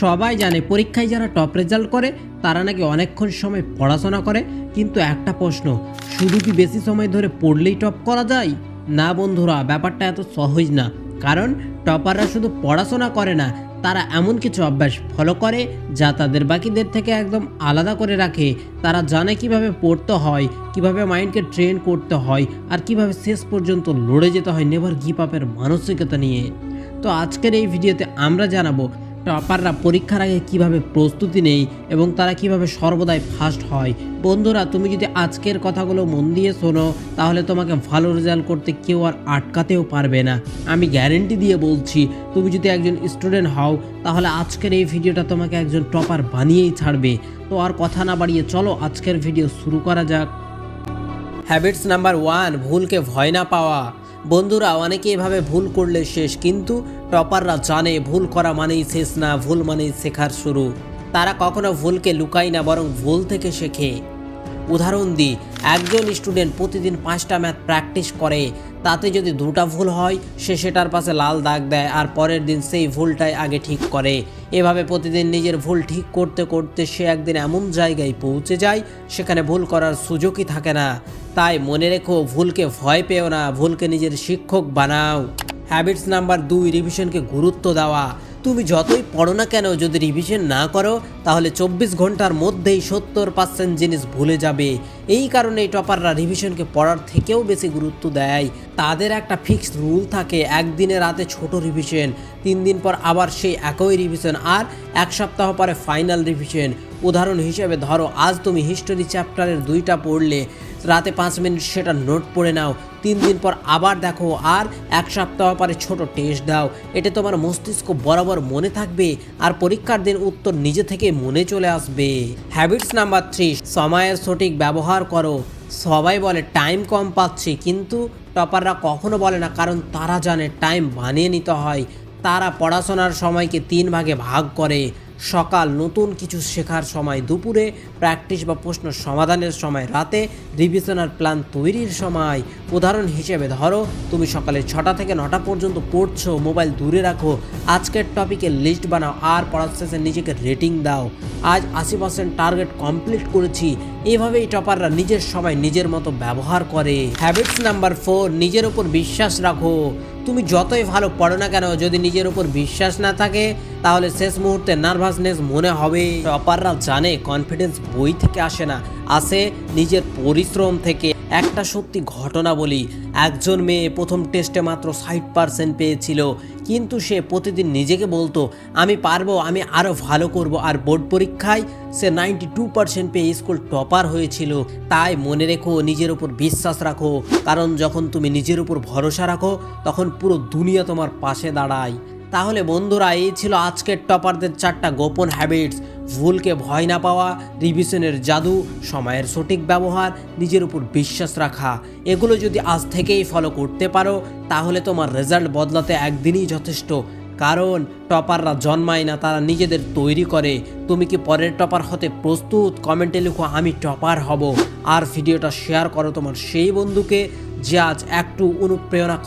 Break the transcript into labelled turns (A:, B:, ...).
A: সবাই জানে পরীক্ষায় যারা টপ রেজাল্ট করে, তারা নাকি অনেকক্ষণ সময় পড়াশোনা করে। কিন্তু একটা প্রশ্ন, শুধু কি বেশি সময় ধরে পড়লেই টপ করা যায়? না বন্ধুরা, ব্যাপারটা এত সহজ না। কারণ টপাররা শুধু পড়াশোনা করে না, তারা এমন কিছু অভ্যাস ফলো করে যা তাদের বাকিদের থেকে একদম আলাদা করে রাখে। তারা জানে কীভাবে পড়তে হয়, কীভাবে মাইন্ডকে ট্রেন করতে হয়, আর কীভাবে শেষ পর্যন্ত লড়ে যেতে হয় নেভার গিপ আপের মানসিকতা নিয়ে। তো আজকের এই ভিডিওতে আমরা জানাব টপাররা পরীক্ষার আগে কীভাবে প্রস্তুতি নেই এবং তারা কীভাবে সর্বদাই ফার্স্ট হয়? বন্ধুরা, তুমি যদি আজকের কথাগুলো মন দিয়ে শোনো, তাহলে তোমাকে ভালো রেজাল্ট করতে কেউ আর আটকাতেও পারবে না। আমি গ্যারেন্টি দিয়ে বলছি, তুমি যদি একজন স্টুডেন্ট হও, তাহলে আজকের এই ভিডিওটা তোমাকে একজন টপার বানিয়েই ছাড়বে। তো আর কথা না বাড়িয়ে চলো, আজকের ভিডিও শুরু করা যাক। হ্যাবিটস নাম্বার ওয়ান ভুলকে ভয় না পাওয়া। বন্ধুরা, অনেকে এভাবে ভুল করলে শেষ, কিন্তু টপাররা জানে ভুল করা মানেই শেষ না, ভুল মানেই শেখার শুরু। তারা কখনো ভুলকে লুকায় না, বরং ভুল থেকে শেখে। উদাহরণ দিই, একজন স্টুডেন্ট প্রতিদিন পাঁচটা ম্যাথ প্র্যাকটিস করে, তাতে যদি দুটা ভুল হয়, সে সেটার পাশে লাল দাগ দেয় আর পরের দিন সেই ভুলটাই আগে ঠিক করে। এভাবে প্রতিদিন নিজের ভুল ঠিক করতে করতে সে একদিন এমন জায়গায় পৌঁছে যায়, সেখানে ভুল করার সুযোগই থাকে না। তাই মনে রেখো, ভুলকে ভয় পেও না, ভুলকে নিজের শিক্ষক বানাও। হ্যাবিটস নাম্বার দুই রিভিশনকে গুরুত্ব দেওয়া। তুমি যতই পড়ো না কেন, যদি রিভিশন না করো, তাহলে চব্বিশ ঘণ্টার মধ্যেই সত্তর পার্সেন্ট জিনিস ভুলে যাবে। এই কারণেই টপাররা রিভিশনকে পড়ার থেকেও বেশি গুরুত্ব দেয়। তাদের একটা ফিক্সড রুল থাকে, একদিনে রাতে ছোট রিভিশন তিন দিন পর আবার সেই একই রিভিশন আর এক সপ্তাহ পরে ফাইনাল রিভিশন উদাহরণ হিসেবে ধরো, আজ তুমি হিস্টোরি চ্যাপ্টারের দুইটা পড়লে। রাতে পাঁচ মিনিট সেটা নোট পড়ে নাও। তিন দিন পর আবার দেখো আর এক সপ্তাহ পরে ছোট টেস্ট দাও। এতে তোমার মস্তিষ্ক বরাবর মনে থাকবে আর পরীক্ষার দিন উত্তর নিজে থেকে মনে চলে আসবে। হ্যাবিটস নাম্বার থ্রি সময়ের সঠিক ব্যবহার করো। সবাই বলে টাইম কম পাচ্ছি, কিন্তু টপাররা কখনো বলে না, কারণ তারা জানে টাইম বানিয়ে নিতে হয়। তারা পড়াশোনার সময়কে তিন ভাগে ভাগ করে। সকাল নতুন কিছু শেখার সময় দুপুরে প্র্যাকটিস বা প্রশ্ন সমাধানের সময় রাতে রিভিশন আর প্ল্যান তৈরির সময়। উদাহরণ হিসেবে ধরো, তুমি সকালে ছটা থেকে নটা পর্যন্ত পড়ছো, মোবাইল দূরে রাখো, আজকের টপিকের লিস্ট বানাও আর পড়ার শেষে নিজেকে রেটিং দাও। আজ আশি পার্সেন্ট টার্গেট কমপ্লিট করেছি, এভাবেই টপাররা নিজের সময় নিজের মতো ব্যবহার করে। হ্যাবিটস নাম্বার ফোর, নিজের ওপর বিশ্বাস রাখো। তুমি যতই ভালো পড়ো না কেন, যদি নিজের উপর বিশ্বাস না থাকে, তাহলে শেষ মুহূর্তে নার্ভাসনেস মনে হবে। টপাররা জানে কনফিডেন্স বই থেকে আসে না, আসে নিজের পরিশ্রম থেকে। একটা সত্যি ঘটনা বলি। একজন মেয়ে প্রথম টেস্টে মাত্র ষাট পার্সেন্ট পেয়েছিল, কিন্তু সে প্রতিদিন নিজেকে বলতো, আমি পারব, আমি আরও ভালো করব। আর বোর্ড পরীক্ষায় সে নাইনটি টু পার্সেন্ট পেয়ে স্কুল টপার হয়েছিল। তাই মনে রেখো, নিজের উপর বিশ্বাস রাখো। কারণ যখন তুমি নিজের উপর ভরসা রাখো, তখন পুরো দুনিয়া তোমার পাশে দাঁড়ায়। তাহলে বন্ধুরা, এই ছিল আজকের টপারদের চারটা গোপন হ্যাবিটস ভুলকে ভয় না পাওয়া রিভিশনের জাদু, সময়ের সঠিক ব্যবহার, নিজের উপর বিশ্বাস রাখা। এগুলো যদি আজ থেকেই ফলো করতে পারো, তাহলে তোমার রেজাল্ট বদলাতে একদিনই যথেষ্ট। কারণ টপাররা জন্মায় না, তারা নিজেদের তৈরি করে। তুমি কি পরের টপার হতে প্রস্তুত? কমেন্টে লিখো, আমি টপার হব। আর ভিডিওটা শেয়ার করো তোমার সেই বন্ধুকে, যে আজ একটু অনুপ্রেরণা